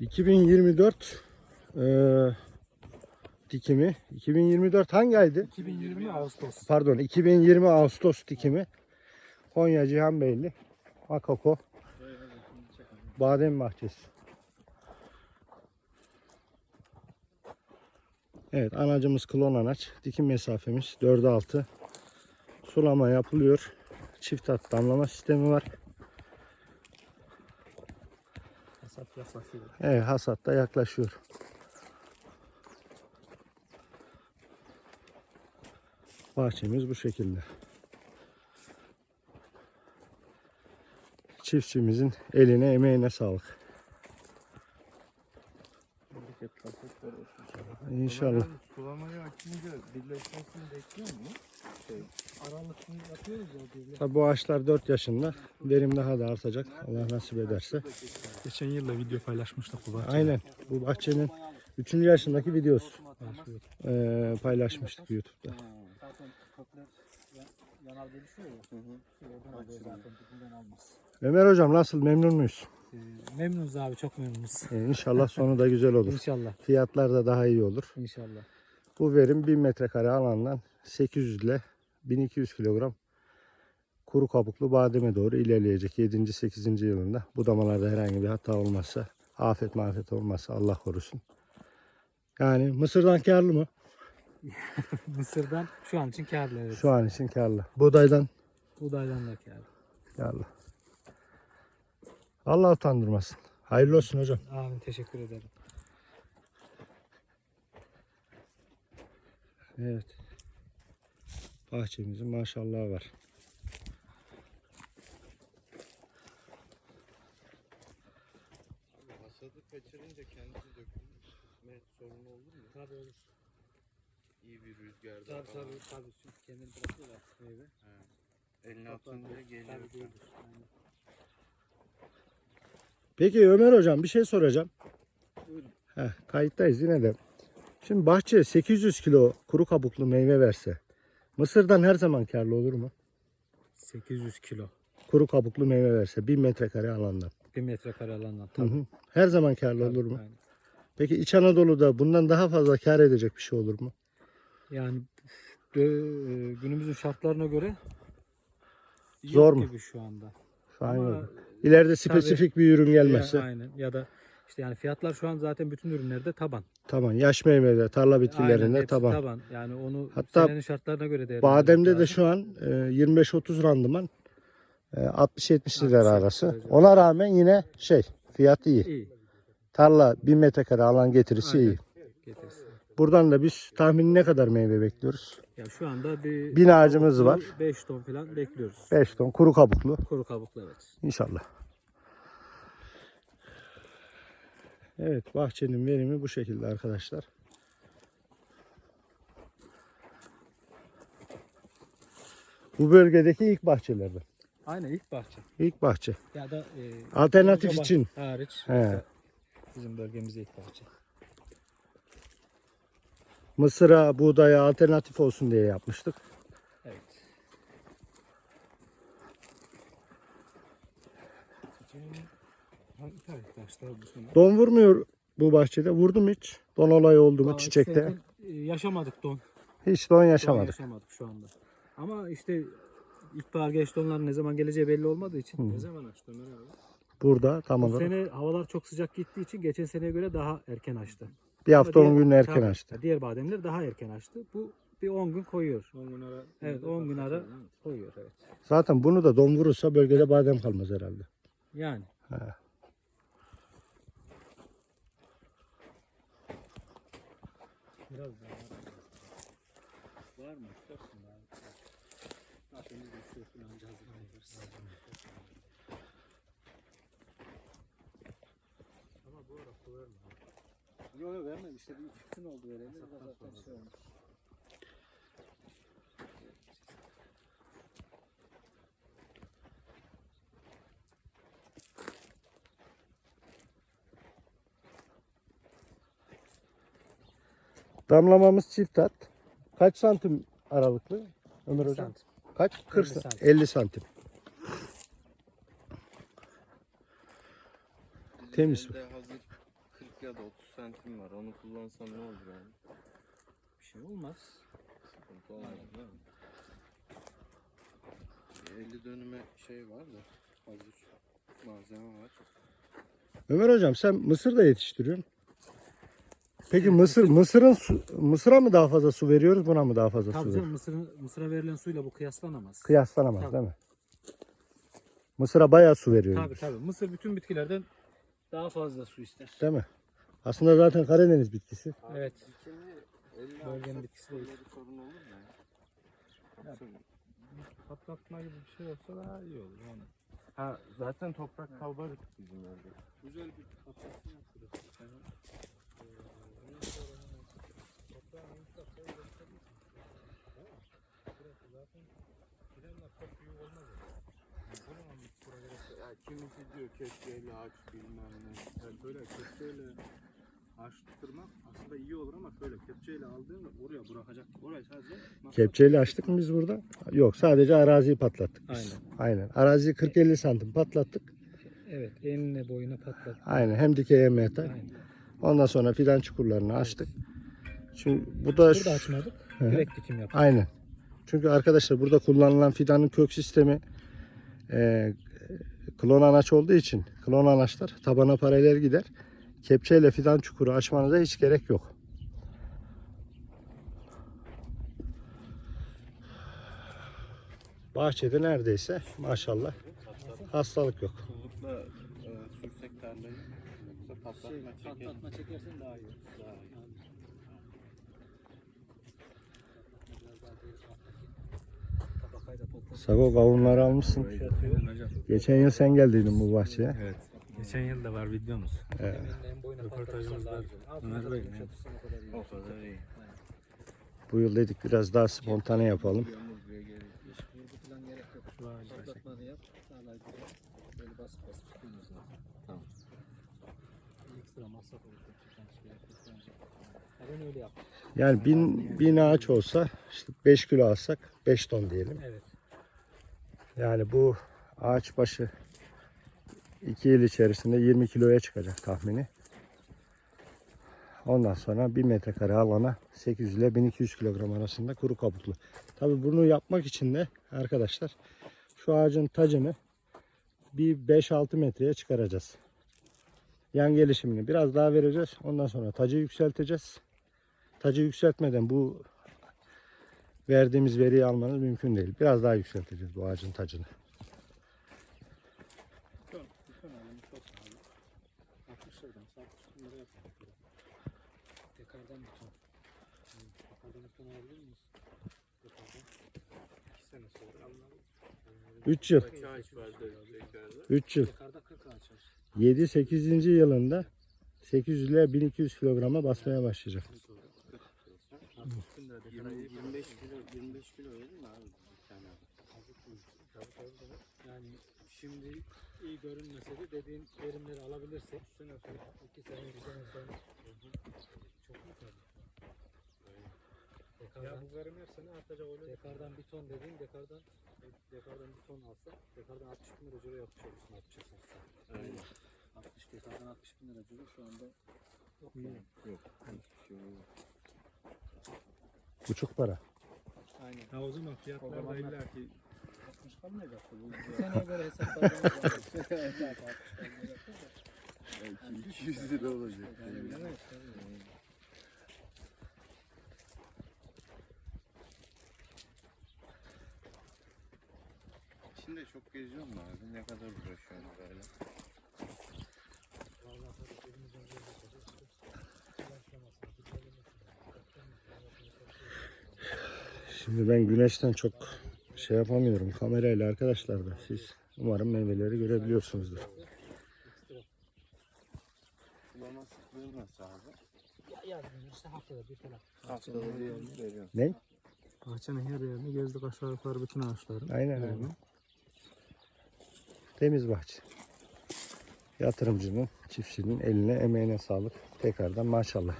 2024 eee, dikimi. 2024 hangi aydı? 2020 Ağustos. Pardon 2020 Ağustos dikimi. Konya Cihanbeyli. Makoko. Badem bahçesi. Evet anacımız klon anaç. Dikim mesafemiz 4'e 6. Sulama yapılıyor. Çift at damlama sistemi var. Hasat yaklaşıyor. Evet hasat da yaklaşıyor. Bahçemiz bu şekilde. Çiftçimizin eline emeğine sağlık. İnşallah. Sulamayı açınca birleşmesini bekliyor mu? Aralıkını yapıyoruz ya bu ağaçlar 4 yaşında. Verim daha da artacak. Allah nasip ederse. Geçen yılda video paylaşmıştık bu bahçede. Aynen. Bu bahçenin 3. yaşındaki videosu eee, paylaşmıştık YouTube'da. Ömer hocam nasıl memnun muyuz? Ee, memnunuz abi çok memnunuz. Ee, İnşallah sonu da güzel olur. İnşallah. Fiyatlar da daha iyi olur. İnşallah. Bu verim 1000 metrekare alandan 800 ile 1200 kilogram kuru kabuklu bademe doğru ilerleyecek 7. 8. yılında. Budamalarda herhangi bir hata olmazsa, afet mafet olmazsa Allah korusun. Yani mısırdan karlı mı? Mısır'dan şu an için kârlı evet. Şu an için karlı. Buğdaydan Buğdaydan da kârlı. karlı. Allah utandırmasın. Hayırlı olsun hocam. Abi teşekkür ederim. Evet. Bahçemizin maşallahı var. Hasadı kaçırınca kendisi dökülme sorunu olur mu? Tabii olur. İyi bir rüzgarda Tabii falan. tabii tabii. Çünkü kendini bırakıyor artık meyve. Eline atınca geliyor. Tabii. Aynen. Peki Ömer hocam bir şey soracağım. Buyurun. Heh, kayıttayız yine de. Şimdi bahçe 800 kilo kuru kabuklu meyve verse Mısır'dan her zaman karlı olur mu? 800 kilo. Kuru kabuklu meyve verse 1000 metrekare alandan. 1 metrekare alandan. Hı Tabii. hı. Her zaman karlı tabii, olur mu? aynen. Peki İç Anadolu'da bundan daha fazla kar edecek bir şey olur mu? Yani e, günümüzün şartlarına göre yok Zor mu? gibi şu anda. Ama. İleride spesifik bir ürün gelmezse. Ya, aynen ya da işte yani fiyatlar şu an zaten bütün ürünlerde taban. Tamam. Yaş meyvede, tarla bitkilerinde Aynen, hepsi taban. Yani onu Hatta senenin şartlarına göre değerlendirmek Bademde de şu an e, 25-30 randıman e, 60-70 lira 60-70 arası. Ona rağmen yine şey fiyat iyi. iyi Tarla 1000 metrekare alan getirisi Aynen. iyi. getirsin. Buradan da biz tahmini ne kadar meyve bekliyoruz? Ya şu anda bir Bin ağacımız var. 5 ton falan bekliyoruz. 5 ton kuru kabuklu Kuru kabuklu evet. inşallah. Evet bahçenin verimi bu şekilde arkadaşlar. Bu bölgedeki ilk bahçelerden. Aynen ilk bahçe. İlk bahçe. Ya da e, Alternatif için. hariç He. bizim bölgemizde ilk bahçe. Mısıra, buğdaya alternatif olsun diye yapmıştık. Evet. Bu sene? Don vurmuyor bu bahçede. Vurdu mu hiç? Don olayı oldu mu çiçekte? e, yaşamadık don. Hiç don Don yaşamadık. yaşamadık şu anda. Ama işte ilkbahar geç donların ne zaman geleceği belli olmadığı için. Ne zaman açtı Ömer abi? Burada tam Bu olarak. sene havalar çok sıcak gittiği için geçen seneye göre daha erken açtı. Bir hafta Ama 10 diğer- gün erken tabii, açtı. Diğer bademler daha erken açtı. Bu bir 10 gün koyuyor. 10 gün ara. Evet 10 gün ara koyuyor evet. Zaten bunu da don vurursa bölgede badem kalmaz herhalde. Yani. Biraz daha var mı? Yoksun daha. Zaten biz de şu filanca hazırlanıyoruz. Ama bu ara su verme. Yok yok vermem işte bir iki gün oldu vereli. Zaten şey olmuş. Damlamamız çift at. Kaç santim aralıklı Ömer hocam? santim. Kaç? 40 50 santim. santim. 50 santim. Temiz. Elde hazır ya da 30 santim var. Onu kullansam ne olur yani? Bir şey olmaz. Sıkıntı olmaz değil mi? 50 dönüme şey var da hazır malzeme var. Ömer hocam sen mısır da yetiştiriyorsun. Peki mısır mısırın su, mısıra mı daha fazla su veriyoruz buna mı daha fazla su Tabii veriyoruz? canım mısırın, mısıra verilen suyla bu kıyaslanamaz. Kıyaslanamaz Tabii. değil mi? Mısıra bayağı su veriyoruz. Tabii tabii. Mısır bütün bitkilerden daha fazla su ister. Değil mi? Aslında zaten Karadeniz bitkisi. Evet. Dikimi 50 Bölgenin bitkisi değil. böyle bir sorun olur mu? Patlatma gibi bir şey olsa daha iyi olur. Yani. Ha zaten toprak kabarık bizim orada. Güzel bir patlatma yaptırırız. Ya kimisi diyor keşkeyle aç bilmem ne. Yani böyle kepçeyle açtırmak aslında iyi olur ama böyle kepçeyle aldığında oraya bırakacak. Oraya sadece Kepçeyle açtık mı biz burada? Yok sadece araziyi patlattık biz. Aynen. Aynen. Araziyi 40-50 santim patlattık. Evet enine boyuna patlat. Aynen. Hem dikey hem yatay. Aynen. Ondan sonra fidan çukurlarını açtık. Çünkü bu da Burada açmadık. Hı. Direkt dikim yaptık. Aynen. Çünkü arkadaşlar burada kullanılan fidanın kök sistemi e, klon anaç olduğu için klon anaçlar tabana paralel gider. Kepçeyle fidan çukuru açmanıza hiç gerek yok. Bahçede neredeyse maşallah hastalık yok. Kullukla e, sürsek tarlayı yoksa patlatma Şey, patlatma çekersen daha iyi. Daha iyi. Sago kavunları almışsın. Geçen yıl sen geldiydin bu bahçeye. Evet. Geçen yıl da var videomuz. Evet. Röportajımız var. Ömer Bey. O kadar iyi. Bu yıl dedik biraz daha spontane yapalım. Da Tamam. Yani bin, bin ağaç olsa işte 5 kilo alsak 5 ton diyelim. Evet. Yani bu ağaç başı 2 yıl içerisinde 20 kiloya çıkacak tahmini. Ondan sonra 1 metrekare alana 800 ile 1200 kilogram arasında kuru kabuklu. Tabi bunu yapmak için de arkadaşlar şu ağacın tacını bir 5-6 metreye çıkaracağız. Yan gelişimini biraz daha vereceğiz. Ondan sonra tacı yükselteceğiz. Tacı yükseltmeden bu verdiğimiz veriyi almanız mümkün değil. Biraz daha yükselteceğiz bu ağacın tacını. Bütün, bütün alımı çok sağlam. 60 liradan 60 lira yapalım. Tekrardan bütün. Hmm, Bütün alabilir miyiz? 2 sene sonra almalıyız. 3 yıl. Kaç ağaç vardı tekrarda? 3 yıl. Tekrarda 40 ağaç var. 7-8. yılında 800 ile 1200 kilograma basmaya başlayacak. Artık bütün lira tekrar 20, 25 kilo 25 kilo verir mi abi bir tane? Yani şimdi iyi görünmese de dediğin verimleri alabilirsek şu sene sonra, iki sene, bir sene sonra çok mu tabii? Dekardan, bu sene artacak öyle. dekardan bir ton dediğin dekardan dekardan bir ton alsak dekardan 60 bin lira ciro yapmış olursun 60 satsa. Aynen. 60 dekardan 60 bin lira ciro şu anda yok yani. Yok. Hiçbir şey olmaz. Buçuk para. Aynen. Ha o zaman fiyatlar da illa ki 60 kalmayacak. Bu seneye göre hesapladığımız zaman. Evet, 60 kalmayacak. belki 200 lira olacak. Yani, evet, tabii. İçinde çok geziyor mu abi? Ne kadar uğraşıyorsun böyle? Şimdi ben güneşten çok şey yapamıyorum kamerayla arkadaşlar da siz umarım meyveleri görebiliyorsunuzdur. Sulama sıklığı nasıl abi? Ya yazmıyor işte haftada bir falan. Haftada bir yıl veriyorsun. Ne? Bahçenin her yerini gezdik aşağı yukarı bütün ağaçların. Aynen öyle. Temiz bahçe. Yatırımcının, çiftçinin eline, emeğine sağlık. Tekrardan maşallah.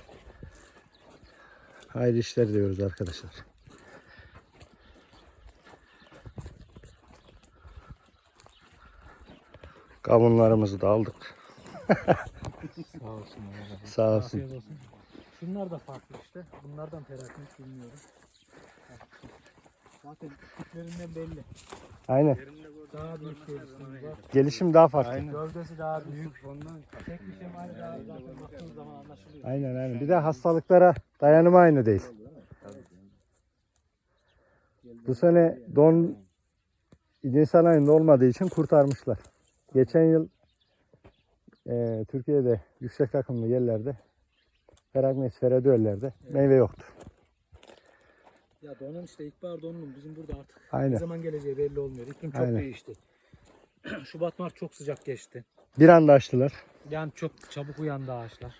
Hayırlı işler diyoruz arkadaşlar. Kavunlarımızı da aldık. Sağ olsun. Sağ olsun. Şunlar da farklı işte. Bunlardan Ferhat'ın bilmiyorum. Zaten tiplerinden belli. Aynen. Daha büyük var. Gelişim daha farklı. Aynen Gövdesi daha büyük. Ondan tek bir şemali daha zaten baktığınız zaman anlaşılıyor. aynen. Bir de hastalıklara dayanımı aynı değil. Bu sene don Nisan ayında olmadığı için kurtarmışlar. Geçen yıl e, Türkiye'de yüksek rakımlı yerlerde Feragnes, Feradöllerde meyve yoktu. Ya donun işte ilkbahar donunun bizim burada artık ne Aynen. zaman geleceği belli olmuyor. İklim çok Aynen. değişti. Şubat Mart çok sıcak geçti. Bir anda açtılar. Yani çok çabuk uyandı ağaçlar.